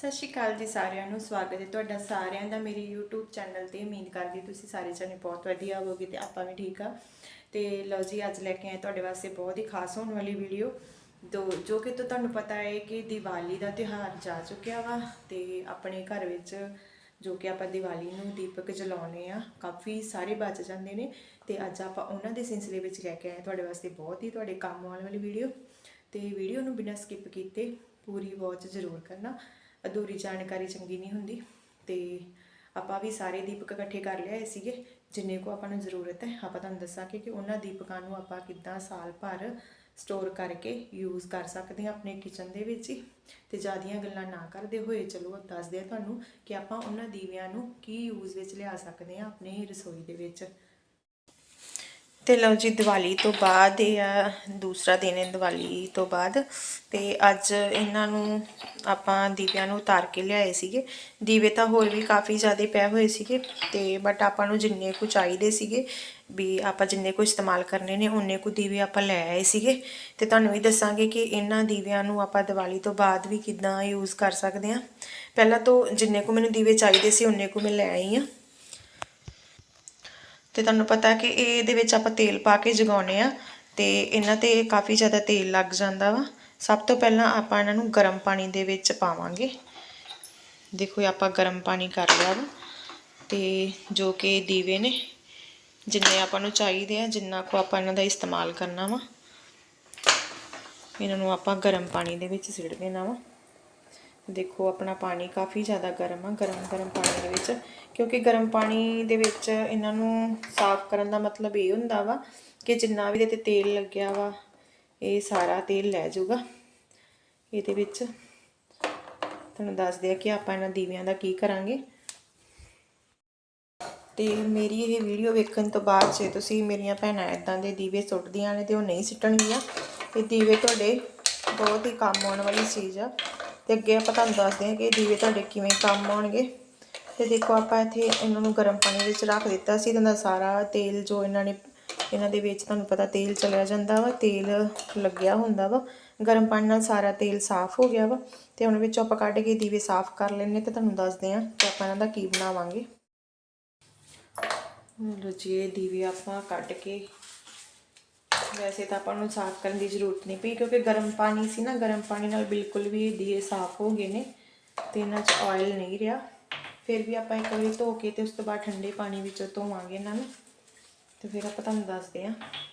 ਸਤਿ ਸ਼੍ਰੀ ਅਕਾਲ ਜੀ ਸਾਰਿਆਂ ਨੂੰ, ਸਵਾਗਤ ਹੈ ਤੁਹਾਡਾ ਸਾਰਿਆਂ ਦਾ ਮੇਰੇ YouTube ਚੈਨਲ ਤੇ। ਉਮੀਦ ਕਰਦੀ ਤੁਸੀਂ ਸਾਰੇ ਜਣੇ ਬਹੁਤ ਵਧੀਆ ਹੋਵੋਗੇ ਤੇ ਆਪਾਂ ਵੀ ਠੀਕ ਆ। ਤੇ ਲਓ ਜੀ, ਅੱਜ ਲੈ ਕੇ ਆਏ ਤੁਹਾਡੇ ਵਾਸਤੇ ਬਹੁਤ ਹੀ ਖਾਸ ਹੋਣ ਵਾਲੀ ਵੀਡੀਓ ਦੋ, ਜੋ ਕਿ ਤੋਂ ਤੁਹਾਨੂੰ ਪਤਾ ਹੈ ਕਿ ਦੀਵਾਲੀ ਦਾ ਤਿਉਹਾਰ ਜਾ ਚੁੱਕਿਆ ਵਾ ਤੇ ਆਪਣੇ ਘਰ ਵਿੱਚ ਜੋ ਕਿ ਆਪਾਂ ਦੀਵਾਲੀ ਨੂੰ ਦੀਪਕ ਜਲਾਉਨੇ ਆ, ਕਾਫੀ ਸਾਰੇ ਬਚ ਜਾਂਦੇ ਨੇ। ਤੇ ਅੱਜ ਆਪਾਂ ਉਹਨਾਂ ਦੇ ਸਿਲਸਿਲੇ ਵਿੱਚ ਲੈ ਕੇ ਆਏ ਤੁਹਾਡੇ ਵਾਸਤੇ ਬਹੁਤ ਹੀ ਤੁਹਾਡੇ ਕੰਮ ਆਉਣ ਵਾਲੀ ਵੀਡੀਓ ਤੇ ਵੀਡੀਓ ਨੂੰ ਬਿਨਾਂ ਸਕਿਪ ਕੀਤੇ ਪੂਰੀ ਵਾਚ ਜ਼ਰੂਰ ਕਰਨਾ। ਅਧੂਰੀ ਜਾਣਕਾਰੀ ਚੰਗੀ ਨਹੀਂ ਹੁੰਦੀ ਤੇ ਆਪਾਂ ਵੀ ਸਾਰੇ ਦੀਪਕ ਇਕੱਠੇ ਕਰ ਲਿਆਏ ਸੀਗੇ, ਜਿੰਨੇ ਕੋ ਆਪਾਂ ਨੂੰ ਜ਼ਰੂਰਤ ਹੈ, ਆਪਾਂ ਤੁਹਾਨੂੰ ਦੱਸਾਂਗੇ ਕਿ ਉਹਨਾਂ ਦੀਪਕਾਂ ਨੂੰ ਆਪਾਂ ਕਿੱਦਾਂ ਸਾਲ ਭਰ ਸਟੋਰ ਕਰਕੇ ਯੂਜ਼ ਕਰ ਸਕਦੇ ਹਾਂ ਆਪਣੇ ਕਿਚਨ ਦੇ ਵਿੱਚ ਹੀ। ਤੇ ਜਿਆਦੀਆਂ ਗੱਲਾਂ ਨਾ ਕਰਦੇ ਹੋਏ ਚਲੋ ਦੱਸਦੇ ਆ ਤੁਹਾਨੂੰ ਕਿ ਆਪਾਂ ਉਹਨਾਂ ਦੀਵਿਆਂ ਨੂੰ ਕੀ ਯੂਜ਼ ਵਿੱਚ ਲਿਆ ਸਕਦੇ ਹਾਂ ਆਪਣੀ ਰਸੋਈ ਦੇ ਵਿੱਚ। ਤੇ ਲਓ ਜੀ, ਦੀਵਾਲੀ ਤੋਂ ਬਾਅਦ ਇਹ ਆ, ਦੂਸਰਾ ਦਿਨ ਹੈ ਦੀਵਾਲੀ ਤੋਂ ਬਾਅਦ। ਤੇ ਅੱਜ ਇਹਨਾਂ ਨੂੰ ਆਪਾਂ ਦੀਵਿਆਂ ਨੂੰ ਉਤਾਰ ਕੇ ਲਿਆਏ ਸੀਗੇ। ਦੀਵੇ ਤਾਂ ਹੋਰ ਵੀ ਕਾਫੀ ਜ਼ਿਆਦਾ ਪਏ ਹੋਏ ਸੀਗੇ, ਤੇ ਬਟ ਆਪਾਂ ਨੂੰ ਜਿੰਨੇ ਕੁ ਚਾਹੀਦੇ ਸੀਗੇ, ਵੀ ਆਪਾਂ ਜਿੰਨੇ ਕੁ ਇਸਤੇਮਾਲ ਕਰਨੇ ਨੇ ਉਨੇ ਕੁ ਦੀਵੇ ਆਪਾਂ ਲੈ ਆਏ ਸੀਗੇ। ਤੇ ਤੁਹਾਨੂੰ ਵੀ ਦੱਸਾਂਗੇ ਕਿ ਇਹਨਾਂ ਦੀਵਿਆਂ ਨੂੰ ਆਪਾਂ ਦੀਵਾਲੀ ਤੋਂ ਬਾਅਦ ਵੀ ਕਿੱਦਾਂ ਯੂਜ਼ ਕਰ ਸਕਦੇ ਹਾਂ। ਪਹਿਲਾਂ ਤੋਂ ਜਿੰਨੇ ਕੁ ਮੈਨੂੰ ਦੀਵੇ ਚਾਹੀਦੇ ਸੀ ਉਨੇ ਕੁ ਮੈਂ ਲੈ ਆਈ ਹਾਂ। ਤੇ ਤੁਹਾਨੂੰ ਪਤਾ ਕਿ ਇਹਦੇ ਵਿੱਚ ਆਪਾਂ ਤੇਲ ਪਾ ਕੇ ਜਗਾਉਨੇ ਆ ਤੇ ਇਹਨਾਂ ਤੇ ਕਾਫੀ ਜ਼ਿਆਦਾ ਤੇਲ ਲੱਗ ਜਾਂਦਾ ਵਾ। ਸਭ ਤੋਂ ਪਹਿਲਾਂ ਆਪਾਂ ਇਹਨਾਂ ਨੂੰ ਗਰਮ ਪਾਣੀ ਦੇ ਵਿੱਚ ਪਾਵਾਂਗੇ। ਦੇਖੋ ਇਹ ਆਪਾਂ ਗਰਮ ਪਾਣੀ ਕਰ ਲਿਆ ਵਾ ਤੇ ਜੋ ਕਿ ਦੀਵੇ ਨੇ, ਜਿੰਨੇ ਆਪਾਂ ਨੂੰ ਚਾਹੀਦੇ ਆ, ਜਿੰਨਾ ਕੋ ਆਪਾਂ ਇਹਨਾਂ ਦਾ ਇਸਤੇਮਾਲ ਕਰਨਾ ਵਾ, ਇਹਨਾਂ ਨੂੰ ਆਪਾਂ ਗਰਮ ਪਾਣੀ ਦੇ ਵਿੱਚ ਸਿੱਟ ਦੇਣਾ ਵਾ। ਦੇਖੋ, ਆਪਣਾ ਪਾਣੀ ਕਾਫੀ ਜ਼ਿਆਦਾ ਗਰਮ ਆ, ਗਰਮ ਗਰਮ ਪਾਣੀ ਦੇ ਵਿੱਚ। ਕਿਉਂਕਿ ਗਰਮ ਪਾਣੀ ਦੇ ਵਿੱਚ ਇਹਨਾਂ ਨੂੰ ਸਾਫ਼ ਕਰਨ ਦਾ ਮਤਲਬ ਇਹ ਹੁੰਦਾ ਵਾ ਕਿ ਜਿੰਨਾ ਵੀ ਇਹਦੇ ਤੇ ਤੇਲ ਲੱਗਿਆ ਵਾ, ਇਹ ਸਾਰਾ ਤੇਲ ਲੈ ਜਾਊਗਾ। ਇਹਦੇ ਵਿੱਚ ਤੁਹਾਨੂੰ ਦੱਸਦੇ ਆ ਕਿ ਆਪਾਂ ਇਹਨਾਂ ਦੀਵਿਆਂ ਦਾ ਕੀ ਕਰਾਂਗੇ। ਤੇ ਮੇਰੀ ਇਹ ਵੀਡੀਓ ਵੇਖਣ ਤੋਂ ਬਾਅਦ ਜੇ ਤੁਸੀਂ ਮੇਰੀਆਂ ਭੈਣਾਂ ਇਦਾਂ ਦੇ ਦੀਵੇ ਸੁੱਟਦੀਆਂ ਨੇ ਤੇ ਉਹ ਨਹੀਂ ਸਿੱਟਣਗੀਆਂ, ਇਹ ਦੀਵੇ ਤੁਹਾਡੇ ਬਹੁਤ ਹੀ ਕੰਮ ਆਉਣ ਵਾਲੀ ਚੀਜ਼ ਆ। ਤੇ ਅੱਗੇ ਆਪਾਂ ਤੁਹਾਨੂੰ ਦੱਸਦੇ ਹਾਂ ਕਿ ਦੀਵੇ ਤੁਹਾਡੇ ਕਿਵੇਂ ਕੰਮ ਆਉਣਗੇ। ਤੇ ਦੇਖੋ ਆਪਾਂ ਇੱਥੇ ਇਹਨਾਂ ਨੂੰ ਗਰਮ ਪਾਣੀ ਵਿੱਚ ਰੱਖ ਦਿੱਤਾ ਸੀ, ਇਹਨਾਂ ਦਾ ਸਾਰਾ ਤੇਲ ਜੋ ਇਹਨਾਂ ਨੇ, ਇਹਨਾਂ ਦੇ ਵਿੱਚ ਤੁਹਾਨੂੰ ਪਤਾ ਤੇਲ ਚਲਿਆ ਜਾਂਦਾ ਵਾ, ਤੇਲ ਲੱਗਿਆ ਹੁੰਦਾ ਵਾ। ਗਰਮ ਪਾਣੀ ਨਾਲ ਸਾਰਾ ਤੇਲ ਸਾਫ਼ ਹੋ ਗਿਆ ਵਾ ਤੇ ਹੁਣ ਵਿੱਚੋਂ ਆਪਾਂ ਕੱਢ ਕੇ ਦੀਵੇ ਸਾਫ਼ ਕਰ ਲੈਣੇ ਤੇ ਤੁਹਾਨੂੰ ਦੱਸਦੇ ਹਾਂ ਕਿ ਆਪਾਂ ਇਹਨਾਂ ਦਾ ਕੀ ਬਣਾਵਾਂਗੇ। ਲੋ ਜੀ, ਇਹ ਦੀਵੇ ਆਪਾਂ ਕੱਢ ਕੇ ਵੈਸੇ ਤਾਂ ਆਪਾਂ ਨੂੰ ਸਾਫ਼ ਕਰਨ ਦੀ ਜ਼ਰੂਰਤ ਨਹੀਂ ਪਈ, ਕਿਉਂਕਿ ਗਰਮ ਪਾਣੀ ਸੀ ਨਾ, ਗਰਮ ਪਾਣੀ ਨਾਲ ਬਿਲਕੁਲ ਵੀ ਦੀਵੇ ਸਾਫ਼ ਹੋ ਗਏ ਨੇ ਤੇ ਇਹਨਾਂ 'ਚ ਆਇਲ ਨਹੀਂ ਰਿਹਾ। ਫਿਰ ਵੀ ਆਪਾਂ ਇੱਕ ਵਾਰੀ ਧੋ ਕੇ ਤੇ ਉਸ ਤੋਂ ਬਾਅਦ ਠੰਡੇ ਪਾਣੀ ਵਿੱਚੋਂ ਧੋਵਾਂਗੇ ਇਹਨਾਂ ਨੂੰ। ਤੇ ਫਿਰ ਆਪਾਂ ਤੁਹਾਨੂੰ ਦੱਸਦੇ ਆ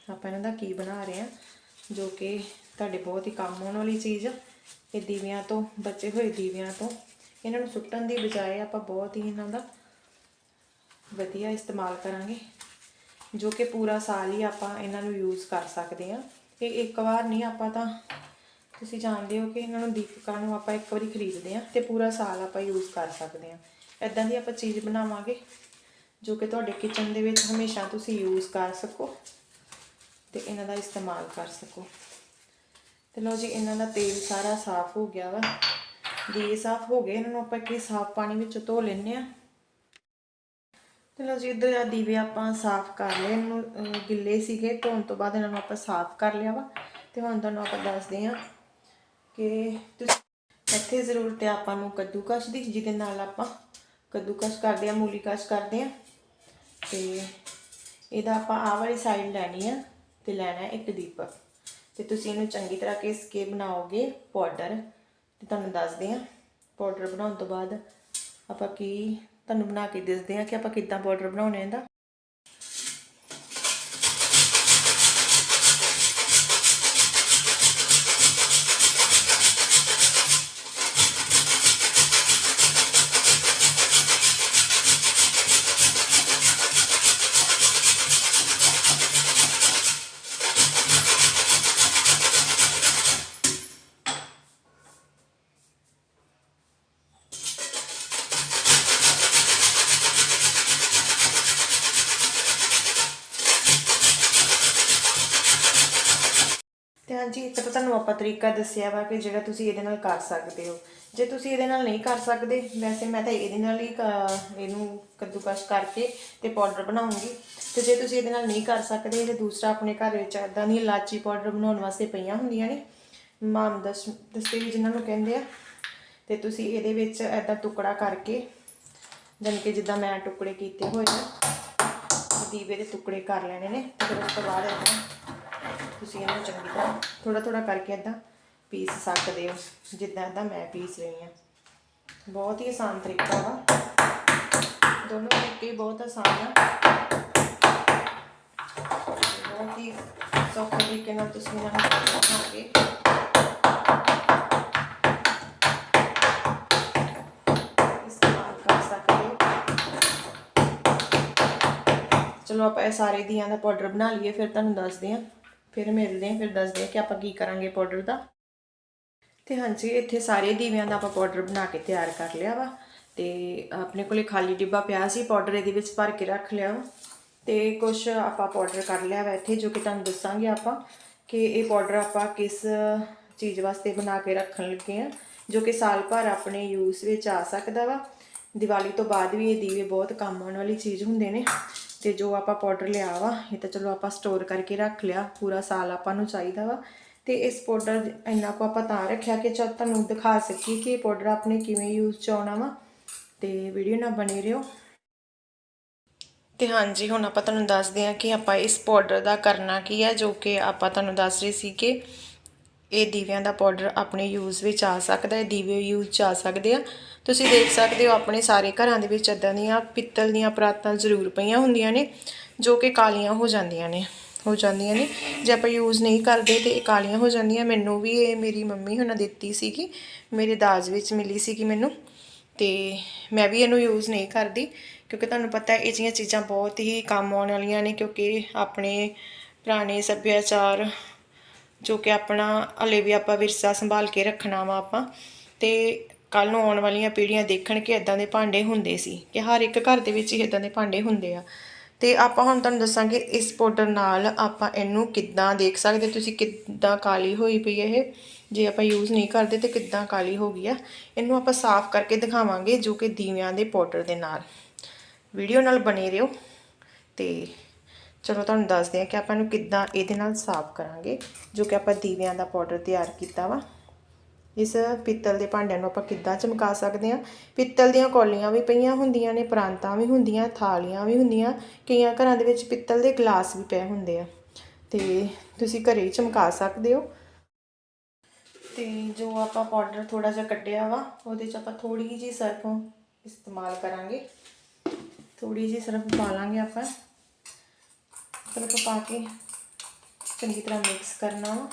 ਆਪਾਂ ਇਹਨਾਂ ਦਾ ਕੀ ਬਣਾ ਰਹੇ ਆ ਜੋ ਕਿ ਤੁਹਾਡੇ ਬਹੁਤ ਹੀ ਕੰਮ ਆਉਣ ਵਾਲੀ ਚੀਜ਼ ਆ। ਇਹ ਦੀਵਿਆਂ ਤੋਂ, ਬਚੇ ਹੋਏ ਦੀਵਿਆਂ ਤੋਂ। ਇਹਨਾਂ ਨੂੰ ਸੁੱਟਣ ਦੀ ਬਜਾਏ ਆਪਾਂ ਬਹੁਤ ਹੀ ਇਹਨਾਂ ਦਾ ਵਧੀਆ ਇਸਤੇਮਾਲ ਕਰਾਂਗੇ। ਜੋ ਕਿ ਪੂਰਾ ਸਾਲ ਹੀ ਆਪਾਂ ਇਹਨਾਂ ਨੂੰ ਯੂਜ਼ ਕਰ ਸਕਦੇ ਆ ਇਹ ਇੱਕ ਵਾਰ ਨਹੀਂ, ਆਪਾਂ ਤਾਂ ਤੁਸੀਂ ਜਾਣਦੇ ਹੋ ਕਿ ਇਹਨਾਂ ਨੂੰ ਦੀਪਕਾਂ ਨੂੰ ਆਪਾਂ ਇੱਕ ਵਾਰੀ ਖਰੀਦਦੇ ਆ ਤੇ ਪੂਰਾ ਸਾਲ ਆਪਾਂ ਯੂਜ਼ ਕਰ ਸਕਦੇ ਆ ਇਦਾਂ ਦੀ ਆਪਾਂ ਚੀਜ਼ ਬਣਾਵਾਂਗੇ ਜੋ ਕਿ ਤੁਹਾਡੇ ਕਿਚਨ ਦੇ ਵਿੱਚ ਹਮੇਸ਼ਾ ਤੁਸੀਂ ਯੂਜ਼ ਕਰ ਸਕੋ ਤੇ ਇਹਨਾਂ ਦਾ ਇਸਤੇਮਾਲ ਕਰ ਸਕੋ। ਤੇ ਲਓ ਜੀ, ਇਹਨਾਂ ਦਾ ਤੇਲ ਸਾਰਾ ਸਾਫ਼ ਹੋ ਗਿਆ ਵਾ। ਦੀਏ ਸਾਫ਼ ਹੋ ਗਏ, ਇਹਨਾਂ ਨੂੰ ਆਪਾਂ ਇੱਕ ਸਾਫ਼ ਪਾਣੀ ਵਿੱਚ ਧੋ ਲੈਣੇ ਆ ਤੇ ਲਓ ਜੀ ਇੱਧਰ ਆ ਦੀਵੇ ਆਪਾਂ ਸਾਫ਼ ਕਰ ਲਏ। ਇਹਨੂੰ ਅਹ, ਗਿੱਲੇ ਸੀਗੇ ਧੋਣ ਤੋਂ ਬਾਅਦ ਇਹਨਾਂ ਨੂੰ ਆਪਾਂ ਸਾਫ਼ ਕਰ ਲਿਆ ਵਾ। ਤੇ ਹੁਣ ਤੁਹਾਨੂੰ ਆਪਾਂ ਦੱਸਦੇ ਆ ਕਿ ਤੁਸੀਂ ਇੱਥੇ ਜ਼ਰੂਰਤ ਹੈ ਆਪਾਂ ਨੂੰ ਕੱਦੂਕਸ਼ ਦੀ ਜਿਹਦੇ ਨਾਲ ਆਪਾਂ ਕੱਦੂਕਸ਼ ਕਰਦੇ ਆ ਮੂਲੀ ਕਸ਼ ਕਰਦੇ ਆ ਤੇ ਇਹਦਾ ਆਪਾਂ ਆਹ ਵਾਲੀ ਸਾਈਡ ਲੈਣੀ ਆ ਤੇ ਲੈਣਾ ਇੱਕ ਦੀਪਕ ਤੇ ਤੁਸੀਂ ਇਹਨੂੰ ਚੰਗੀ ਤਰ੍ਹਾਂ ਘਿਸ ਕੇ ਬਣਾਓਗੇ? ਪਾਊਡਰ ਤੇ ਤੁਹਾਨੂੰ ਦੱਸਦੇ ਆ ਪਾਊਡਰ ਬਣਾਉਣ ਤੋਂ ਬਾਅਦ ਆਪਾਂ ਕੀ ਤੁਹਾਨੂੰ ਬਣਾ ਕੇ ਦੱਸਦੇ ਆ ਕਿ ਆਪਾਂ ਕਿੱਦਾਂ ਪਾਊਡਰ ਬਣਾਉਣਾ ਇਹਦਾ। ਤੇ ਹਾਂਜੀ, ਇੱਕ ਤਾਂ ਤੁਹਾਨੂੰ ਆਪਾਂ ਤਰੀਕਾ ਦੱਸਿਆ ਵਾ ਕਿ ਜਿਹੜਾ ਤੁਸੀਂ ਇਹਦੇ ਨਾਲ ਕਰ ਸਕਦੇ ਹੋ। ਜੇ ਤੁਸੀਂ ਇਹਦੇ ਨਾਲ ਨਹੀਂ ਕਰ ਸਕਦੇ, ਵੈਸੇ ਮੈਂ ਤਾਂ ਇਹਦੇ ਨਾਲ ਹੀ ਕ- ਇਹਨੂੰ ਕੱਦੂਕਸ਼ ਕਰਕੇ ਤੇ ਪਾਊਡਰ ਬਣਾਉਂਗੀ। ਤੇ ਜੇ ਤੁਸੀਂ ਇਹਦੇ ਨਾਲ ਨਹੀਂ ਕਰ ਸਕਦੇ, ਤੇ ਦੂਸਰਾ ਆਪਣੇ ਘਰ ਵਿੱਚ ਇਦਾਂ ਦੀ ਇਲਾਚੀ ਪਾਊਡਰ ਬਣਾਉਣ ਵਾਸਤੇ ਪਈਆਂ ਹੁੰਦੀਆਂ ਨੇ, ਮਾਮ ਦਸ ਦਸਤੇ ਵੀ ਜਿਨ੍ਹਾਂ ਨੂੰ ਕਹਿੰਦੇ ਆ। ਤੇ ਤੁਸੀਂ ਇਹਦੇ ਵਿੱਚ ਐਦਾਂ ਟੁਕੜਾ ਕਰਕੇ, ਜਾਣੀ ਕਿ ਜਿੱਦਾਂ ਮੈਂ ਟੁਕੜੇ ਕੀਤੇ ਹੋਏ ਆ ਦੀਵੇ ਦੇ ਟੁਕੜੇ ਕਰ ਲੈਣੇ ਨੇ, ਤੇ ਫਿਰ ਉਸ ਤੋਂ ਬਾਅਦ ਏਦਾਂ ਤੁਸੀਂ ਇਹਨੂੰ ਚੰਗੀ ਥੋੜਾ ਥੋੜਾ ਕਰਕੇ ਏਦਾਂ ਪੀਸ ਸਕਦੇ ਹੋ ਜਿੱਦਾਂ ਏਦਾਂ ਮੈਂ ਪੀਸ ਰਹੀ ਹਾਂ। ਬਹੁਤ ਹੀ ਆਸਾਨ ਤਰੀਕਾ ਵਾ। ਦੋਨੋਂ ਤਰੀਕੇ ਬਹੁਤ ਆਸਾਨ ਆ। ਬਹੁਤ ਹੀ ਸੌਖੇ ਤਰੀਕੇ ਨਾਲ ਤੁਸੀਂ ਇਹਨਾਂ ਨੂੰ ਬਣਾਓਗੇ ਚਲੋ ਆਪਾਂ ਇਹ ਸਾਰੇ ਦੀਆਂ ਦਾ ਪਾਊਡਰ ਬਣਾ ਲਈਏ, ਫਿਰ ਤੁਹਾਨੂੰ ਦੱਸਦੇ ਹਾਂ। ਫਿਰ ਮਿਲਦੇ ਹਾਂ, ਫਿਰ ਦੱਸਦੇ ਹਾਂ ਕਿ ਆਪਾਂ ਕੀ ਕਰਾਂਗੇ ਪਾਊਡਰ ਦਾ। ਤੇ ਹਾਂਜੀ, ਇੱਥੇ ਸਾਰੇ ਦੀਵਿਆਂ ਦਾ ਆਪਾਂ ਪਾਊਡਰ ਬਣਾ ਕੇ ਤਿਆਰ ਕਰ ਲਿਆ ਵਾ। ਤੇ ਆਪਣੇ ਕੋਲੇ ਖਾਲੀ ਡਿੱਬਾ ਪਿਆ ਸੀ ਪਾਊਡਰ ਇਹਦੇ ਵਿੱਚ ਭਰ ਕੇ ਰੱਖ ਲਿਆ ਵਾ। ਤੇ ਕੁਝ ਆਪਾਂ ਪਾਊਡਰ ਕਰ ਲਿਆ ਵਾ ਇੱਥੇ, ਜੋ ਕਿ ਤੁਹਾਨੂੰ ਦੱਸਾਂਗੇ ਆਪਾਂ ਕਿ ਇਹ ਪਾਊਡਰ ਆਪਾਂ ਕਿਸ ਚੀਜ਼ ਵਾਸਤੇ ਬਣਾ ਕੇ ਰੱਖਣ ਲੱਗੇ ਆ ਜੋ ਕਿ ਸਾਲ ਭਰ ਆਪਣੇ ਯੂਜ਼ ਵਿੱਚ ਆ ਸਕਦਾ ਵਾ। ਦੀਵਾਲੀ ਤੋਂ ਬਾਅਦ ਵੀ ਇਹ ਦੀਵੇ ਬਹੁਤ ਕੰਮ ਆਉਣ ਵਾਲੀ ਚੀਜ਼ ਹੁੰਦੇ ਨੇ। ਤੇ ਜੋ ਆਪਾਂ ਪਾਊਡਰ ਲਿਆ ਵਾ, ਇਹ ਤਾਂ ਚਲੋ ਆਪਾਂ ਸਟੋਰ ਕਰਕੇ ਰੱਖ ਲਿਆ, ਪੂਰਾ ਸਾਲ ਆਪਾਂ ਨੂੰ ਚਾਹੀਦਾ ਵਾ। ਤੇ ਇਸ ਪਾਊਡਰ ਇੰਨਾ ਕੋ ਆਪਾਂ ਤਾਂ ਰੱਖਿਆ ਕਿ ਚਲ ਤੁਹਾਨੂੰ ਦਿਖਾ ਸਕੀਏ ਕਿ ਇਹ ਪਾਊਡਰ ਆਪਣੇ ਕਿਵੇਂ ਯੂਜ਼ ਚ ਆਉਣਾ ਵਾ। ਤੇ ਵੀਡੀਓ ਨਾਲ ਬਣੇ ਰਹੋ। ਤੇ ਹਾਂਜੀ, ਹੁਣ ਆਪਾਂ ਤੁਹਾਨੂੰ ਦੱਸਦੇ ਹਾਂ ਕਿ ਆਪਾਂ ਇਸ ਪਾਊਡਰ ਦਾ ਕਰਨਾ ਕੀ ਹੈ ਜੋ ਕਿ ਆਪਾਂ ਤੁਹਾਨੂੰ ਦੱਸ ਰਹੇ ਸੀ ਕਿ ਇਹ ਦੀਵਿਆਂ ਦਾ ਪਾਊਡਰ ਆਪਣੇ ਯੂਜ਼ ਵਿੱਚ ਆ ਸਕਦਾ ਹੈ, ਦੀਵੇ ਯੂਜ਼ ਚ ਆ ਸਕਦੇ ਆ। ਤੁਸੀਂ ਦੇਖ ਸਕਦੇ ਹੋ ਆਪਣੇ ਸਾਰੇ ਘਰਾਂ ਦੇ ਵਿੱਚ ਇਦਾਂ ਦੀਆਂ ਪਿੱਤਲ ਦੀਆਂ ਪਰਾਤਾਂ ਜ਼ਰੂਰ ਪਈਆਂ ਹੁੰਦੀਆਂ ਨੇ, ਜੋ ਕਿ ਕਾਲੀਆਂ ਹੋ ਜਾਂਦੀਆਂ ਨੇ, ਹੋ ਜਾਂਦੀਆਂ ਨੇ। ਜੇ ਆਪਾਂ ਯੂਜ਼ ਨਹੀਂ ਕਰਦੇ ਤੇ ਇਹ ਕਾਲੀਆਂ ਹੋ ਜਾਂਦੀਆਂ। ਮੈਨੂੰ ਵੀ ਇਹ ਮੇਰੀ ਮੰਮੀ ਹੁਣਾਂ ਦਿੱਤੀ ਸੀਗੀ, ਮੇਰੇ ਦਾਜ ਵਿੱਚ ਮਿਲੀ ਸੀਗੀ ਮੈਨੂੰ, ਤੇ ਮੈਂ ਵੀ ਇਹਨੂੰ ਯੂਜ਼ ਨਹੀਂ ਕਰਦੀ, ਕਿਉਂਕਿ ਤੁਹਾਨੂੰ ਪਤਾ ਹੈ ਇਹ ਜਿਹੀਆਂ ਚੀਜ਼ਾਂ ਬਹੁਤ ਹੀ ਕੰਮ ਆਉਣ ਵਾਲੀਆਂ ਨੇ, ਕਿਉਂਕਿ ਆਪਣੇ ਪੁਰਾਣੇ ਸੱਭਿਆਚਾਰ ਜੋ ਕਿ ਆਪਣਾ ਹਲੇ ਵੀ ਆਪਾਂ ਵਿਰਸਾ ਸੰਭਾਲ ਕੇ ਰੱਖਣਾ ਵਾ ਆਪਾਂ। ਤੇ ਕੱਲ ਨੂੰ ਆਉਣ ਵਾਲੀਆਂ ਪੀੜ੍ਹੀਆਂ ਦੇਖਣ ਕਿ ਇਦਾਂ ਦੇ ਭਾਂਡੇ ਹੁੰਦੇ ਸੀ ਕਿ ਹਰ ਇੱਕ ਘਰ ਦੇ ਵਿੱਚ ਹੀ ਇਦਾਂ ਦੇ ਭਾਂਡੇ ਹੁੰਦੇ ਆ। ਤੇ ਆਪਾਂ ਹੁਣ ਤੁਹਾਨੂੰ ਦੱਸਾਂਗੇ ਇਸ ਪਾਊਡਰ ਨਾਲ ਆਪਾਂ ਇਹਨੂੰ ਕਿੱਦਾਂ ਦੇਖ ਸਕਦੇ ਤੁਸੀਂ ਕਿੱਦਾਂ ਕਾਲੀ ਹੋਈ ਪਈ ਇਹ? ਜੇ ਆਪਾਂ ਯੂਜ਼ ਨਹੀਂ ਕਰਦੇ ਤੇ ਕਿੱਦਾਂ ਕਾਲੀ ਹੋ ਗਈ ਆ? ਇਹਨੂੰ ਆਪਾਂ ਸਾਫ਼ ਕਰਕੇ ਦਿਖਾਵਾਂਗੇ ਜੋ ਕਿ ਦੀਵਿਆਂ ਦੇ ਪਾਊਡਰ ਦੇ ਨਾਲ। ਵੀਡੀਓ ਨਾਲ ਬਣੇ ਰਹੋ ਤੇ ਚਲੋ ਤੁਹਾਨੂੰ ਦੱਸਦੇ ਹਾਂ ਕਿ ਆਪਾਂ ਨੂੰ ਕਿੱਦਾਂ ਇਹਦੇ ਨਾਲ ਸਾਫ਼ ਕਰਾਂਗੇ, ਜੋ ਕਿ ਆਪਾਂ ਦੀਵਿਆਂ ਦਾ ਪਾਊਡਰ ਤਿਆਰ ਕੀਤਾ ਵਾ। ਇਸ ਪਿੱਤਲ ਦੇ ਭਾਂਡਿਆਂ ਨੂੰ ਆਪਾਂ ਕਿੱਦਾਂ ਚਮਕਾ ਸਕਦੇ ਹਾਂ? ਪਿੱਤਲ ਦੀਆਂ ਕੌਲੀਆਂ ਵੀ ਪਈਆਂ ਹੁੰਦੀਆਂ ਨੇ, ਪ੍ਰਾਂਤਾਂ ਵੀ ਹੁੰਦੀਆਂ, ਥਾਲੀਆਂ ਵੀ ਹੁੰਦੀਆਂ, ਕਈਆਂ ਘਰਾਂ ਦੇ ਵਿੱਚ ਪਿੱਤਲ ਦੇ ਗਲਾਸ ਵੀ ਪਏ ਹੁੰਦੇ ਆ। ਤੇ ਤੁਸੀਂ ਘਰੇ ਹੀ ਚਮਕਾ ਸਕਦੇ ਹੋ। ਤੇ ਜੋ ਆਪਾਂ ਪਾਊਡਰ ਥੋੜਾ ਜਿਹਾ ਕੱਢਿਆ ਵਾ, ਉਹਦੇ 'ਚ ਆਪਾਂ ਥੋੜੀ ਜਿਹੀ ਸਰਫ ਇਸਤੇਮਾਲ ਕਰਾਂਗੇ। ਥੋੜੀ ਜਿਹੀ ਸਰਫ ਪਾ ਲਾਂਗੇ ਆਪਾਂ। ਸਰਫ ਪਾ ਕੇ ਚੰਗੀ ਤਰ੍ਹਾਂ ਮਿਕਸ ਕਰਨਾ ਵਾ।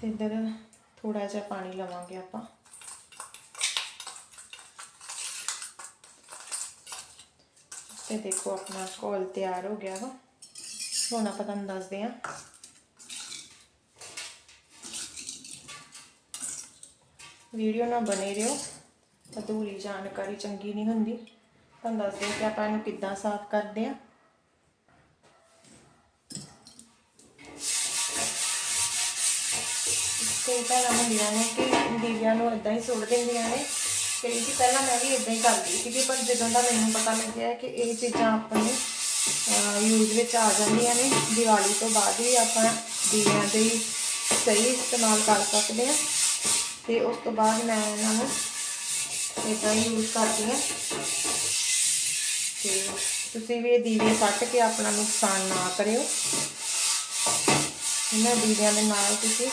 ਤੇ ਇੱਧਰ ਥੋੜਾ ਜਿਹਾ ਪਾਣੀ ਲਵਾਂਗੇ ਆਪਾਂ। ਤੇ ਦੇਖੋ ਆਪਣਾ ਘੋਲ ਤਿਆਰ ਹੋ ਗਿਆ ਵਾ। ਹੁਣ ਆਪਾਂ ਤੁਹਾਨੂੰ ਦੱਸਦੇ ਹਾਂ। ਵੀਡੀਓ ਨਾਲ ਬਨੇ ਰਹੋ। ਅਧੂਰੀ ਜਾਣਕਾਰੀ ਚੰਗੀ ਨਹੀਂ ਹੁੰਦੀ। ਤੁਹਾਨੂੰ ਦੱਸਦੇ ਕਿ ਆਪਾਂ ਇਹਨੂੰ ਕਿੱਦਾਂ ਸਾਫ਼ ਕਰਦੇ ਹਾਂ। ਕਈ ਭੈਣਾਂ ਹੁੰਦੀਆਂ ਨੇ ਕਿ ਦੀਵਿਆਂ ਨੂੰ ਇਦਾਂ ਹੀ ਸੁੱਟ ਦਿੰਦੀਆਂ ਨੇ। ਕਈ ਕਿ ਪਹਿਲਾਂ ਮੈਂ ਵੀ ਇਦਾਂ ਹੀ ਕਰਦੀ ਸੀਗੀ, ਪਰ ਜਦੋਂ ਦਾ ਮੈਨੂੰ ਪਤਾ ਲੱਗਿਆ ਕਿ ਇਹ ਚੀਜ਼ਾਂ ਆਪਣੇ ਯੂਜ਼ ਵਿੱਚ ਆ ਜਾਂਦੀਆਂ ਨੇ, ਦੀਵਾਲੀ ਤੋਂ ਬਾਅਦ ਵੀ ਆਪਾਂ ਦੀਵਿਆਂ ਦੇ ਸਹੀ ਇਸਤੇਮਾਲ ਕਰ ਸਕਦੇ ਹਾਂ। ਤੇ ਉਸ ਤੋਂ ਬਾਅਦ ਮੈਂ ਇਹਨਾਂ ਨੂੰ ਇਦਾਂ ਯੂਜ਼ ਕਰਦੀ ਹਾਂ। ਤੇ ਤੁਸੀਂ ਵੀ ਇਹ ਦੀਵੇ ਕੱਟ ਕੇ ਆਪਣਾ ਨੁਕਸਾਨ ਨਾ ਕਰਿਓ। ਇਹਨਾਂ ਦੀਵਿਆਂ ਦੇ ਨਾਲ ਤੁਸੀਂ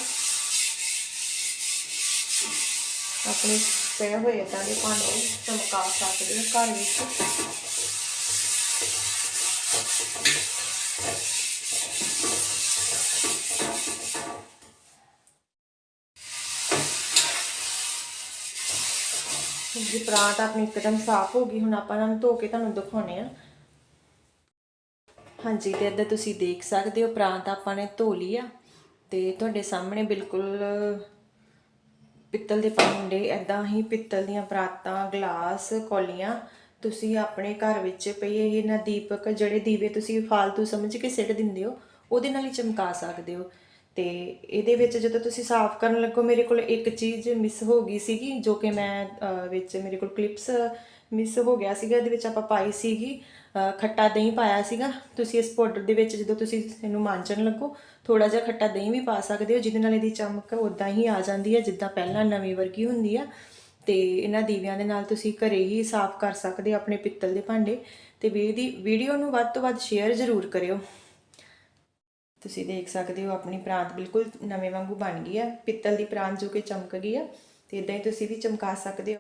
ਆਪਣੇ ਪਏ ਹੋਏ ਇਦਾਂ ਦੇ ਭਾਂਡੇ ਚਮਕਾ ਸਕਦੇ ਹੋ। ਘਰ ਵਿੱਚ ਜੀ ਆਪਣੀ ਇੱਕਦਮ ਸਾਫ਼ ਹੋ ਗਈ, ਹੁਣ ਆਪਾਂ ਇਹਨਾਂ ਨੂੰ ਧੋ ਕੇ ਤੁਹਾਨੂੰ ਦਿਖਾਉਣੇ ਆ ਹਾਂਜੀ, ਤੇ ਇੱਧਰ ਤੁਸੀਂ ਦੇਖ ਸਕਦੇ ਹੋ ਪ੍ਰਾਂਤ ਆਪਾਂ ਨੇ ਧੋ ਲਈ ਤੇ ਤੁਹਾਡੇ ਸਾਹਮਣੇ ਬਿਲਕੁਲ ਪਿੱਤਲ ਦੇ ਭਾਂਡੇ ਐਦਾਂ ਹੀ ਪਿੱਤਲ ਦੀਆਂ ਪਰਾਤਾਂ ਗਲਾਸ, ਕੌਲੀਆਂ, ਤੁਸੀਂ ਆਪਣੇ ਘਰ ਵਿੱਚ ਪਈ ਇਹਨਾਂ ਦੀਪਕ ਜਿਹੜੇ ਦੀਵੇ ਤੁਸੀਂ ਫਾਲਤੂ ਸਮਝ ਕੇ ਸਿੱਟ ਦਿੰਦੇ ਹੋ, ਉਹਦੇ ਨਾਲ ਹੀ ਚਮਕਾ ਸਕਦੇ ਹੋ। ਤੇ ਇਹਦੇ ਵਿੱਚ ਜਦੋਂ ਤੁਸੀਂ ਸਾਫ਼ ਕਰਨ ਲੱਗੋ, ਮੇਰੇ ਕੋਲ ਇੱਕ ਚੀਜ਼ ਮਿਸ ਹੋ ਗਈ ਸੀਗੀ, ਜੋ ਕਿ ਮੈਂ ਵਿੱਚ ਮੇਰੇ ਕੋਲ ਕਲਿੱਪਸ ਮਿਸ ਹੋ ਗਿਆ ਸੀਗਾ, ਇਹਦੇ ਵਿੱਚ ਆਪਾਂ ਪਾਈ ਸੀਗੀ ਖੱਟਾ ਦਹੀਂ ਪਾਇਆ ਸੀਗਾ। ਤੁਸੀਂ ਇਸ ਪਾਊਡਰ ਦੇ ਵਿੱਚ ਜਦੋਂ ਤੁਸੀਂ ਇਹਨੂੰ ਮਾਂਜਣ ਲੱਗੋ ਥੋੜਾ ਜਿਹਾ ਖੱਟਾ ਦਹੀਂ ਵੀ ਪਾ ਸਕਦੇ ਹੋ, ਜਿਹਦੇ ਨਾਲ ਇਹਦੀ ਚਮਕ ਉਦਾਂ ਹੀ ਆ ਜਾਂਦੀ ਹੈ, ਜਿੱਦਾਂ ਪਹਿਲਾਂ ਨਵੀਂ ਵਰਗੀ ਹੁੰਦੀ ਆ। ਤੇ ਇਹਨਾਂ ਦੀਵਿਆਂ ਦੇ ਨਾਲ ਤੁਸੀਂ ਘਰੇ ਹੀ ਸਾਫ਼ ਕਰ ਸਕਦੇ ਹੋ, ਆਪਣੇ ਪਿੱਤਲ ਦੇ ਭਾਂਡੇ। ਤੇ ਵੀ ਦੀ ਵੀਡੀਓ ਨੂੰ ਵੱਧ ਤੋਂ ਵੱਧ ਸ਼ੇਅਰ ਜ਼ਰੂਰ ਕਰਿਓ। ਤੁਸੀਂ ਦੇਖ ਸਕਦੇ ਹੋ, ਆਪਣੀ ਪ੍ਰਾਂਤ ਬਿਲਕੁਲ ਨਵੇਂ ਵਾਂਗੂ ਬਣ ਗਈ ਹੈ, ਪਿੱਤਲ ਦੀ ਪ੍ਰਾਂਤ ਜੋ ਕਿ ਚਮਕ ਗਈ ਆ ਤੇ ਇਦਾਂ ਹੀ ਤੁਸੀਂ ਵੀ ਚਮਕਾ ਸਕਦੇ ਹੋ।